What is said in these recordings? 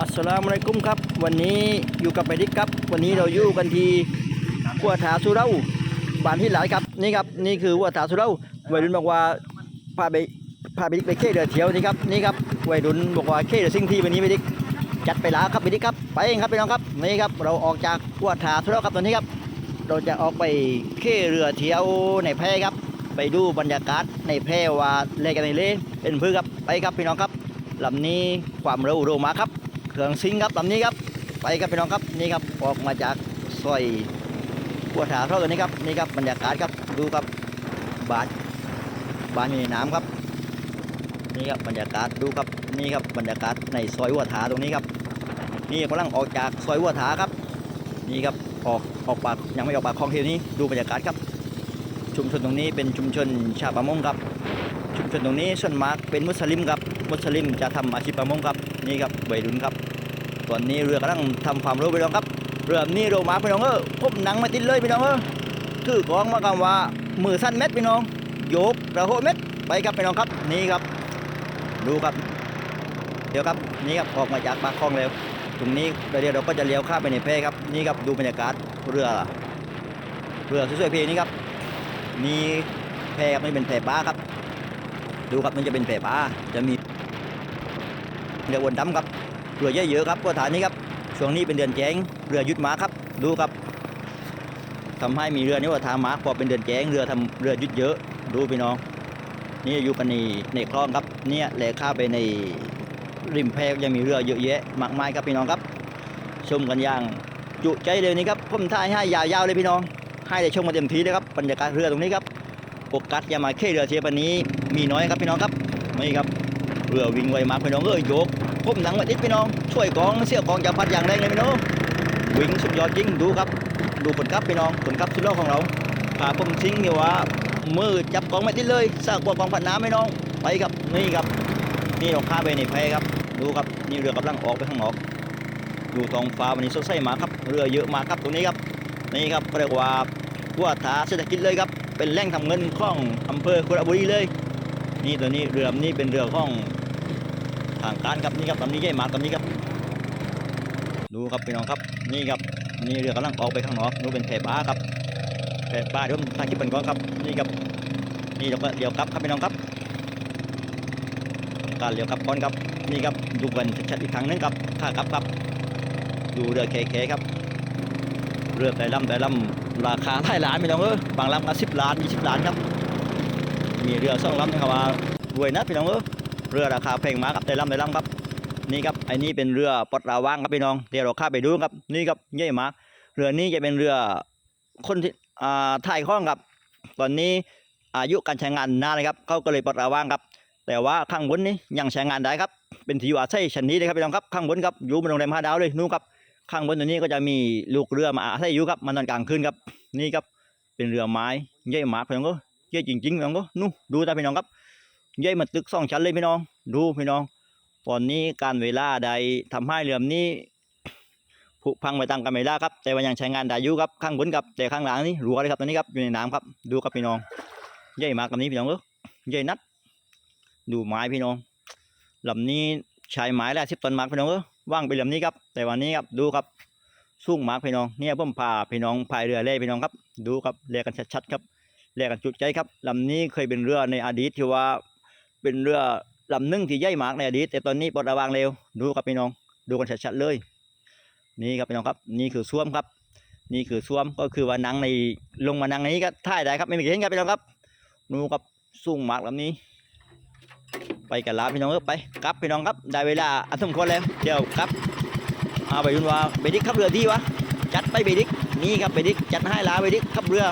อัสสลามุอะลัยกุมครับ วันนี้อยู่กับไปดิกครับ วันนี้เราอยู่กันที่วัวถาสุเราบ้านที่หลายครับนี่ครับนี่คือวัวถาสุเราวัยรุ่นบอกว่าพาไปพาไปดิกไปเค่เรือเที่ยวนี่ครับนี่ครับวัยรุ่นบอกว่าเค่เรือซิ่งที่วันนี้ไปดิกจัดไปล้วครับไปดิกครับไปเองครับพี่น้องครับนี่ครับเราออกจากวัวถาสุเราครับตอนนี้ครับ เราจะออกไปเค่เรือเที่ยวในแพครับ ไปดูบรรยากาศในแพว่าเลกันในเลเป็นพื้นครับไปครับพี่น้องครับลำนี้ความเร็วโรมาครับ เครื่องซิงครับลำนี้ครับ ไปครับพี่น้องครับนี่ครับออกมาจากซอยหัวถาเท่าตัวนี้ครับนี่ครับบรรยากาศครับดูครับบานบานอยู่ในน้ำครับนี่ครับบรรยากาศดูครับนี่ครับบรรยากาศในซอยหัวถาตรงนี้ครับ นี่กำลังออกจากซอยหัวถาครับ นี่ครับออกออกปากยังไม่ออกปากคลองเทียวนี้ดูบรรยากาศครับ ชุมชนตรงนี้เป็นชุมชนชาวประมงครับ ชุมชนตรงนี้ส่วนมากเป็นมุสลิมครับมุสลิมจะทำอาชีพประมงครับนี่ครับวัยรุ่นครับ ตอนนี้เรือกำลังทำความรู้พี่น้องครับ เรือนี้เรามาพี่น้องเออพบหนังมาติดเลยพี่น้องเออถือกองมาคำว่ามือสั้นเม็ดพี่น้องโยกระโหเม็ดไปครับพี่น้องครับนี่ครับ ดูครับ เดี๋ยวครับนี่ครับออกมาจากปากคลองแล้วตรงนี้เดี๋ยวเราก็จะเลี้ยวข้ามไปในแพครับนี่ครับดูบรรยากาศเรือเรือสวยๆพี่นี่ครับมีแพครับนี่เป็นแพปลาครับ ดูครับมันจะเป็นแพปลาจะมีเรือวนดำครับ เรือเยอะๆครับก็ฐานนี้ครับ ช่วงนี้เป็นเดือนแจ้งเรือยุดหมาครับ ดูครับทำให้มีเรือนี่ว่าทางหมาพอเป็นเดือนแจ้งเรือทำเรือยุดเยอะ ดูพี่น้อง นี่อยู่กันในในคลองครับ เนี่ยแหลกข้าไปในริมแพยังมีเรือเยอะแยะมากมายครับพี่น้องครับ ชมกันอย่างจุใจเลยนี่ครับผมถ่าให้ยาวๆเลยพี่น้อง ให้ได้ชมมาเต็มทีเลยครับบรรยากาศเรือตรงนี้ครับโอกาสจะมาเค่เรือเทียบันนี้มีน้อยครับพี่น้องครับนี่ครับเรือวิ่งไวมากพี่น้องเอ้ยโยก พุ่มหนังมาติดพี่น้อง ช่วยกองเสียกองจะพัดอย่างแรงเลยพี่น้องวิ่งสุดยอดจริงดูครับ ดูผลครับพี่น้องผลครับสุดยอดของเราขาผมทิ้งนี่ว่ามือจับกองไม่ติดเลยสร้างบวกกองผัดน้ำพี่น้องไปครับนี่ครับ นี่เราข้าไปในแพครับ ดูครับนี่เรือกำลังออกไปข้างนอกดูท้องฟ้าวันนี้สดใสมาครับเรือเยอะมากครับตรงนี้ครับนี่ครับเรียกว่าวัวถาเศรษฐกิจเลยครับเป็นแหล่งทำเงินของอำเภอคุระบุรีเลย นี่ตัวนี้เรือนี้เป็นเรือของ ทางการครับนี่ครับลำนี้ใหญ่มากลำนี้ครับ ดูครับพี่น้องครับนี่ครับนี่เรือกำลังออกไปข้างนอกดูเป็นแพปลาครับแพปลาเดี๋ยวผมทางคลิปเป็นก่อนครับนี่ครับนี่เราก็เลี้ยวกลับครับพี่น้องครับการเลี้ยวกลับก่อนครับนี่ครับดูกันชัดอีกครั้งหนึงครับข้ากับครับ ดูเรือเคๆครับเรือแต่ลำแต่ลำราคาหลายล้านไม่ต้องเออบางลำก็สิบล้านยี่สิบล้านครับมีเรือสองลำนะครับว่ารวยนะพี่น้องเออ เรือราคาแพงมากครับแต่ลำแต่ลำครับนี่ครับไอ้นี่เป็นเรือปลดระวางครับพี่น้องเดี๋ยวเราข้าไปดูครับนี่ครับใหญ่มากเรือนี้จะเป็นเรือคนที่อ่าถ่ายข้องครับ ตอนนี้อายุการใช้งานนานเลยครับเขาก็เลยปลดระว่างครับ แต่ว่าข้างบนนี้ยังใช้งานได้ครับ เป็นที่อยู่อาศัยชั้นนี้เลยครับพี่น้องครับข้างบนครับอยู่บนโรงแรมห้าดาวเลยนู่นครับข้างบนตัวนี้ก็จะมีลูกเรือมาอาศัยอยู่ครับมานอนกลางคืนครับนี่ครับเป็นเรือไม้ใหญ่มากพี่น้องก็ใหญ่จริงๆพี่น้องก็นู่นดูตาพี่น้องครับ ใหญ่เหมาตึกสองชั้นเลยพี่น้อง ดูพี่น้อง ตอนนี้การเวลาใดทำให้เรือนี้ผุพังไปตามกาลเวลาครับ แต่ว่ายังใช้งานได้อยู่ครับ ข้างบนครับ แต่ข้างหลังนี่รัวเลยครับตัวนี้ครับ อยู่ในน้ำครับ ดูครับพี่น้อง ใหญ่มากลำนี้พี่น้องก็ใหญ่นัด ดูไม้พี่น้องลำนี้ใช้ไม้แล้วสิบต้นมากพี่น้องเออว่างไปลำนี้ครับ แต่วันนี้ครับ ดูครับสูงมากพี่น้อง เนี่ยผมพาพี่น้องพายเรือเล่พี่น้องครับ ดูครับเรียกกันชัดๆครับเรียกกันจุดใจครับลำนี้เคยเป็นเรือในอดีตที่ว่า เป็นเรือลำหนึ่งที่ใหญ่มากในอดีตแต่ตอนนี้ปลดระวางเร็วดูครับพี่น้องดูกันชัดๆเลย นี่ครับพี่น้องครับ นี่คือซ่วมครับ นี่คือซ่วมก็คือว่านังในลงมานังนี้ก็ถ่ายได้ครับไม่มีเห็นครับพี่น้องครับดูครับสูงมากลำนี้ ไปกันลาพี่น้องเออไปกลับพี่น้องครับได้เวลาอันสมควรแล้วเดี๋ยวกลับเอาไปยุนว่าเบดิกขับเรือดีวะจัดไปเบดิกนี่ครับเบดิกจัดให้ลาเบดิกขับเรือ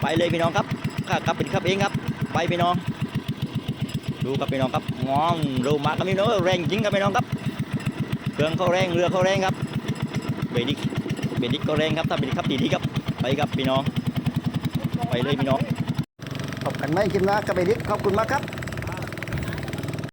ไปเลยพี่น้องครับข้ากลับเป็นขับเองครับ ไปพี่น้อง ดูครับพี่น้องครับงอมรูมากครับพี่น้องแรงจริงครับพี่น้องครับเครื่องเขาแรงเรือเขาแรงครับเบดิกเบดิกก็แรงครับถ้าเบดิกขับดีๆครับไปครับพี่น้องไปเลยพี่น้องขอบคุณไหมคลิปนะกับเบดิกขอบคุณมากครับ